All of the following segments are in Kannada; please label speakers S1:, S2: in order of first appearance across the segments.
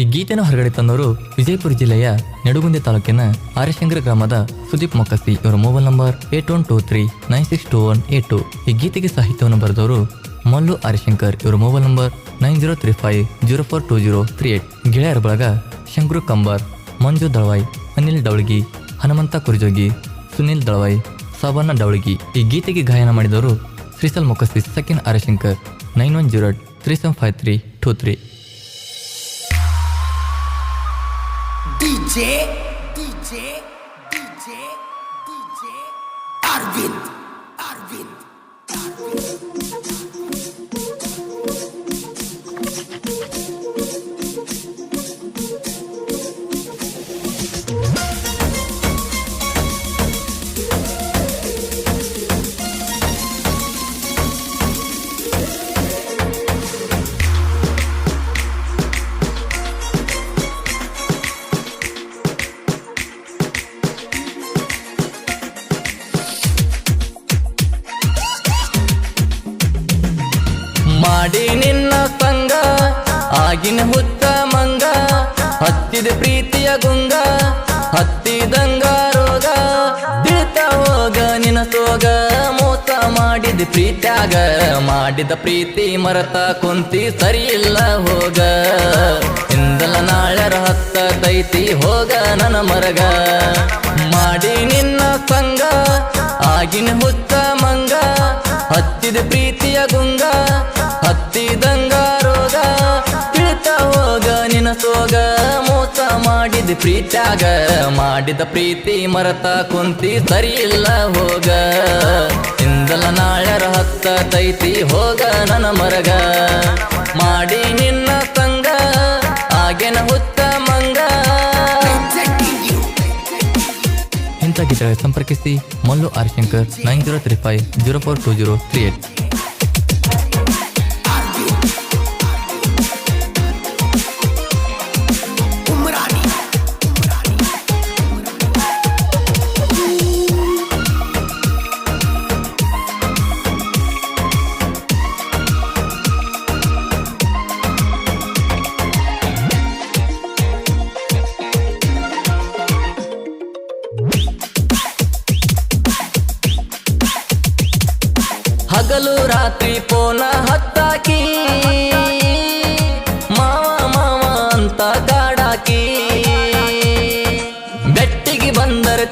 S1: ಈ ಗೀತೆಯನ್ನು ಹೊರಗಡೆ ತಂದವರು ವಿಜಯಪುರ ಜಿಲ್ಲೆಯ ನೆಡುಗುಂದೆ ತಾಲೂಕಿನ ಆರ್ಯಶಂಕರ ಗ್ರಾಮದ ಸುದೀಪ್ ಮೊಕ್ಕಸಿ ಇವರ mobile number eight one two three nine six two one eight two ಈ ಗೀತೆಗೆ ಸಾಹಿತ್ಯವನ್ನು ಬರೆದವರು ಮಲ್ಲು ಆರ್ಯಶಂಕರ್. ಇವರ mobile number nine zero three five zero four two zero three eight ಗೆಳೆಯರ ಬಳಗ ಶಂಕ್ರು ಕಂಬಾರ್, ಮಂಜು ದಳವಾಯ್, ಅನಿಲ್ ಡವಳಗಿ, ಹನುಮಂತ ಕುರ್ಜೋಗಿ, ಸುನಿಲ್ ದಳವಾಯ್ ಸಾಬಣ್ಣ ಡವಳಗಿ. ಈ ಗೀತೆಗೆ ಗಾಯನ ಮಾಡಿದವರು Shrisal Mokasi ಸಕಿನ್ Aryashankar. Nine one zero three seven five three two three 行 ಹುತ್ತ ಮಂಗ, ಹತ್ತಿದ ಪ್ರೀತಿಯ ಗುಂಗ, ಹತ್ತಿದಂಗ ರೋಗ ಬೀಳ್ತ ಹೋಗ ನಿನ್ನ ಸೋಗ ಮೋಸ ಮಾಡಿದ ಪ್ರೀತ್ಯಾಗ, ಮಾಡಿದ ಪ್ರೀತಿ ಮರತ ಕುಂತಿ ಸರಿ ಇಲ್ಲ ಹೋಗ. ಹಿಂದಲ ನಾಳರ ಹತ್ತ ತೈತಿ ಹೋಗ ನನ್ನ ಮರಗ. ಮಾಡಿ ನಿನ್ನ ಸಂಗ, ಆಗಿನ ಹುತ್ತ ಮಂಗ, ಹತ್ತಿದ ಪ್ರೀತಿಯ ಗುಂಗ, ಹತ್ತಿದಂಗ ನಿನ್ನ ಸೋಗ ಮೋಸ ಮಾಡಿದ ಪ್ರೀತ್ಯಾಗ ಮಾಡಿದ ಪ್ರೀತಿ ಮರತ ಕುಂತಿ ಸರಿ ಇಲ್ಲ ಹೋಗ. ಇಂದಲ ನಾಳರ ಹತ್ತ ತೈತಿ ಹೋಗ ನನ್ನ ಮರಗ. ಮಾಡಿ ನಿನ್ನ ತಂಗ ಆಗೇನ ಹುತ್ತ ಮಂಗ. ಇಂಥ ಸಂಪರ್ಕಿಸಿ ಮಲ್ಲು R Shankar nine zero three five zero four two zero three eight.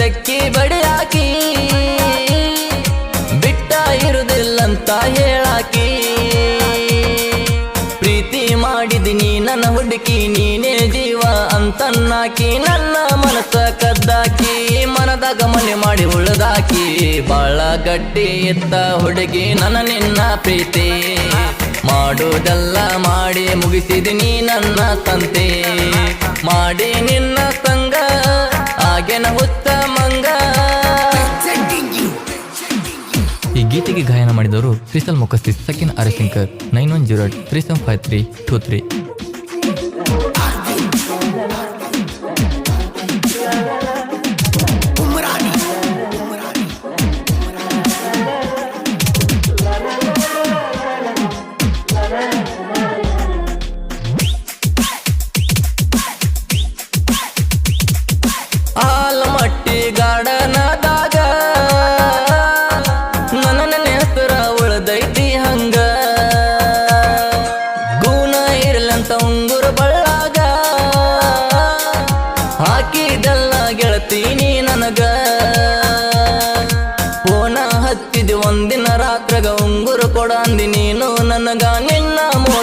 S1: ಬಡೆ ಬಡಿಯಾಕಿ, ಬಿಟ್ಟ ಇರುದಿಲ್ಲಂತ ಹೇಳಾಕಿ, ಪ್ರೀತಿ ಮಾಡಿದಿನಿ ನನ್ನ ಹುಡುಕಿ, ನೀನೇ ಜೀವ ಅಂತನ್ನಾಕಿ, ನನ್ನ ಮನಸ್ಸ ಕದ್ದಾಕಿ ಮನದ ಮನೆ ಮಾಡಿ ಉಳಿದಾಕಿ, ಬಾಳ ಗಟ್ಟಿ ಎತ್ತ ಹುಡುಗಿ ನನ್ನ ನಿನ್ನ ಪ್ರೀತಿ. ಮಾಡುವುದೆಲ್ಲ ಮಾಡಿ ಮುಗಿಸಿದಿನಿ ನನ್ನ ತಂತೆ. ಮಾಡಿ ನಿನ್ನ ಸಂಗ ಹಾಗೆ ಹುತ್ತ ಈ ಗೀತೆಗೆ ಗಾಯನ ಮಾಡಿದವರು ಶ್ರೀಸಲ್ ಮೊಕಸ್ತಿ, ಸಕಿನ್ ಅರಸಿಂಕರ್, nine one zero three seven five three two three.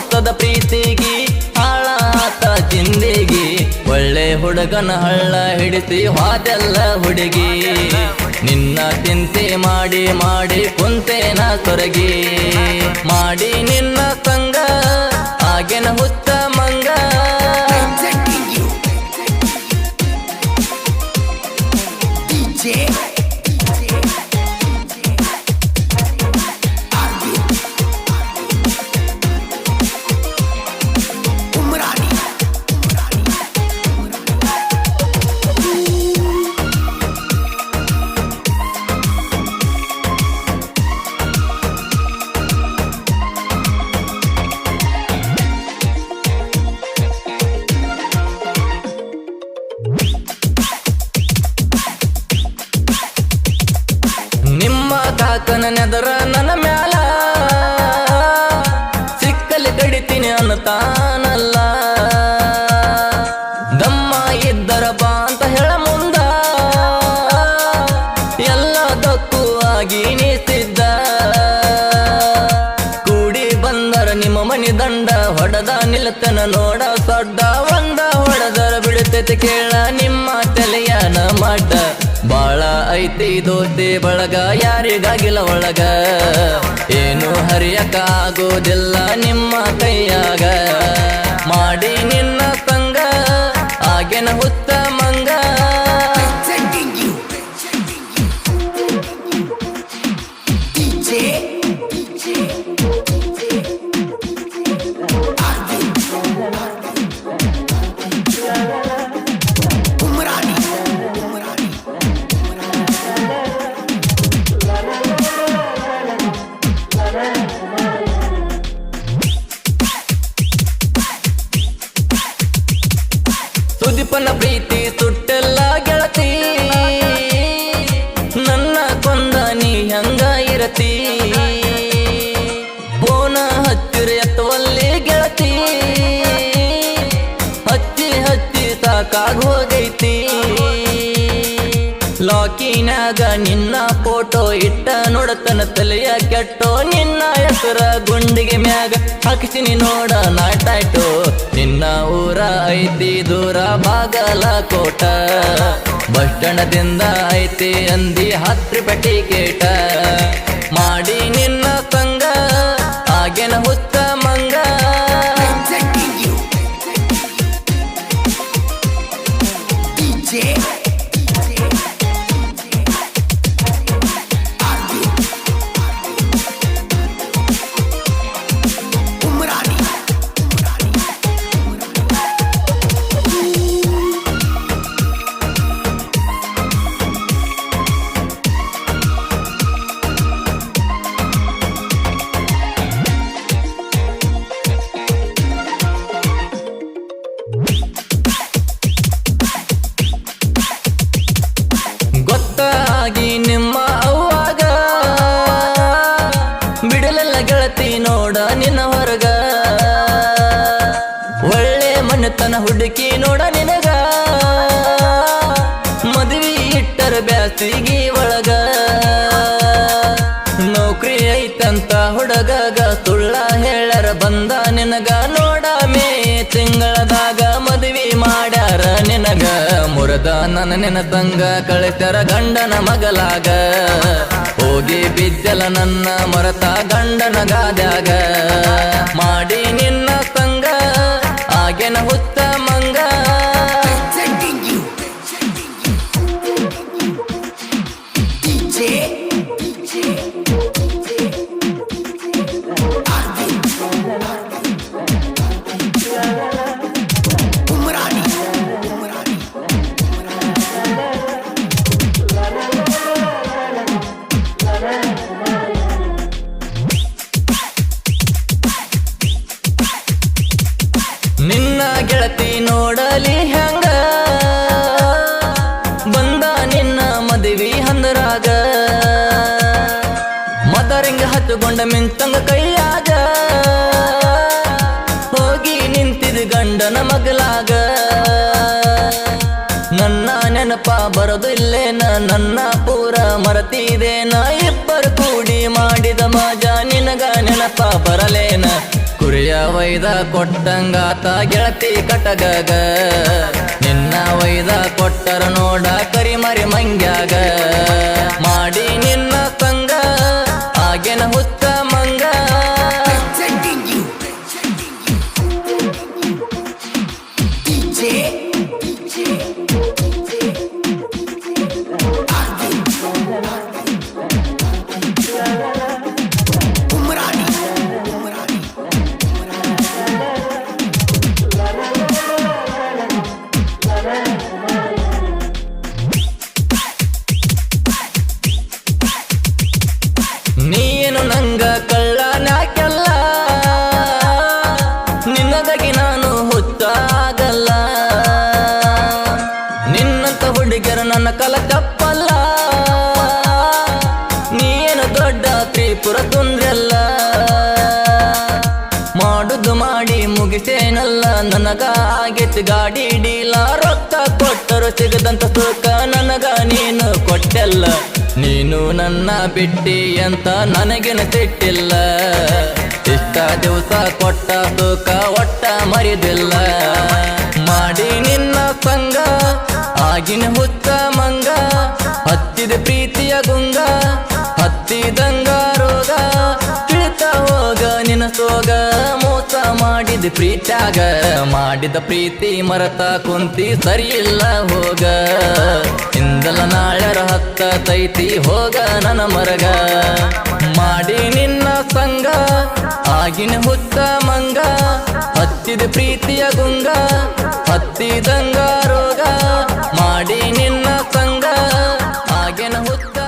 S1: ನಿನ್ನ ಪ್ರೀತಿಗೆ, ಹಾಳಾತ ಜಿಂದಿಗಿ. ಒಳ್ಳೆ ಹುಡುಗನ ಹಳ್ಳ ಹಿಡಿಸಿ ಹಾದೆಲ್ಲ ಹುಡುಗಿ. ನಿನ್ನ ಚಿಂತೆ ಮಾಡಿ ಮಾಡಿ ಕುಂತೇನ ಸೊರಗಿ ಮಾಡಿ ನಿನ್ನ ಸಂಗ ಆಗೇನ ಹುತ್ತ ಮಂಗ. ಅನ್ನತಾನಲ್ಲ ದಮ್ಮ ಇದ್ದರ ಬಾ ಅಂತ ಹೇಳ ಮುಂದ. ಎಲ್ಲದಕ್ಕೂ ಆಗಿ ನಿಂತಿದ್ದ. ಕೂಡಿ ಬಂದರ ನಿಮ್ಮ ಮನಿ ದಂಡ, ಹೊಡೆದ ನಿಲ್ತನ ನೋಡ ಸೊಡ್ಡ ಒಂದ ಹೊಡೆದರ ಬಿಡುತ್ತೈತೆ ಕೇಳ ನಿಮ್ಮ ತಲೆಯನ ಮಾಡ ಬಾಳ ಐತಿ ದೋಸ್ತಿ ಬಳಗ ಯಾರಿಗಾಗಿಲ್ಲ ಒಳಗ? ಏನು ಹರಿಯಕ್ಕಾಗೋದಿಲ್ಲ ನಿಮ್ಮ ಕೈಯಾಗ. ಮಾಡಿ ನಿನ್ನ ತಂಗ ಆಗೇನ ಹುತ್ತ ಸುದೀಪನ ಪ್ರೀತಿ ನಿನ್ನ ಫೋಟೋ ಇಟ್ಟ ನೋಡತನ ತಲೆಯ ಕೆಟ್ಟೋ. ನಿನ್ನ ಹೆಸರ ಗುಂಡಿಗೆ ಮ್ಯಾಗ ಹಾಕಿಸಿನಿ ನೋಡ ನಾಟಾಯ್ತು ನಿನ್ನ ಊರ ಐತಿ, ದೂರ ಬಾಗಲ ಕೋಟ ಬಸ್ ಐತಿ ಅಂದಿ ಹತ್ತು ಪಟ್ಟಿ ಕೇಟ ಮಾಡಿ ನಿನ್ನ ತಂಗ ಹಾಗೆ ಹುತ್ತ ಗೆಳತಿ ನೋಡ ನಿನ್ನ ಹೊರಗ. ಒಳ್ಳೆ ಮನೆತನ ಹುಡುಕಿ ನೋಡ ನಿನಗ. ಮದುವೆ ಇಟ್ಟರ ಬ್ಯಾಸಿಗಿ ಒಳಗ. ನೌಕರಿ ಐತಂತ ಹುಡುಗಗ. ಮುರದ ನನ್ನ ನೆನತಂಗ ಕಳೆತರ ಗಂಡನ ಮಗಲಾಗ. ಹೋಗಿ ಬಿದ್ದಲ ನನ್ನ ಮರತ ಗಂಡನ ಗಾದ್ಯಾಗ. ಮಾಡಿ ನಿನ್ನ ತಂಗ, ಆಗೇನ ಹುತ್ತ ಮಂಗ ಮಗಲಾಗ ನನ್ನ ನೆನಪ ಬರೋದಿಲ್ಲೇನ, ನನ್ನ ಪೂರ ಮರತಿದೇನ, ಇಬ್ಬರು ಕೂಡಿ ಮಾಡಿದ ಮಾಜ ನಿನಗ ನೆನಪ ಬರಲೇನ. ಕುರಿಯ ವೈದ ಕೊಟ್ಟಂಗಾತ ಗೆಳತಿ ಕಟಗಗ. ನಿನ್ನ ವೈದ ಕೊಟ್ಟರ ನೋಡ ಕರಿಮರಿ ಮಂಗ್ಯಾಗ. ಮಾಡಿ ನಿನ್ನ ತಂಗ ಆಗೇನ ಹುತ್ತ ನನ್ನ ಕಲ ತಪ್ಪಲ್ಲ ನೀನು ದೊಡ್ಡ ತ್ರಿಪುರ ತುಂದ್ರಲ್ಲ. ಮಾಡುದು ಮಾಡಿ ಮುಗಿಸೇನಲ್ಲ. ನನಗ ಆಗಿತ್ತು ಗಾಡಿ ಡೀಲ. ರೊಕ್ಕ ಕೊಟ್ಟರು ಸಿಗದಂತ ತೂಕ ನನಗ ನೀನು ಕೊಟ್ಟೆಲ್ಲ. ನೀನು ನನ್ನ ಬಿಟ್ಟಿ ಅಂತ ನನಗೇನು ಸಿಟ್ಟಿಲ್ಲ. ಇಷ್ಟ ದಿವಸ ಕೊಟ್ಟ ತೂಕ ಒಟ್ಟ ಮರಿದಿಲ್ಲ. ಮಾಡಿ ನಿನ್ನ ಸಂಗ ಆಗಿನ ಹುತ್ತ ಮಂಗ, ಹತ್ತಿದ ಪ್ರೀತಿಯ ಗುಂಗ, ಹತ್ತಿದಂಗ ರೋಗ, ತಿಳಿತ ಹೋಗ ನಿನ್ನ ಸೋಗ, ಮೋಸ ಮಾಡಿದ ಪ್ರೀತ್ಯಾಗ, ಮಾಡಿದ ಪ್ರೀತಿ ಮರತ ಕುಂತಿ ಸರಿಯಿಲ್ಲ ಹೋಗ. ಇಂದಲ ನಾಳರ ಹತ್ತ ತೈತಿ ಹೋಗ ನನ್ನ ಮರಗ, ಮಾಡಿ ಆಗಿನ ಹುತ್ತ ಮಂಗ ಹತ್ತಿದ ಪ್ರೀತಿಯ ಗುಂಗ ಹತ್ತಿದಂಗ ರೋಗ ಮಾಡಿ ನಿನ್ನ ಸಂಗ ಆಗಿನ ಹುತ್ತ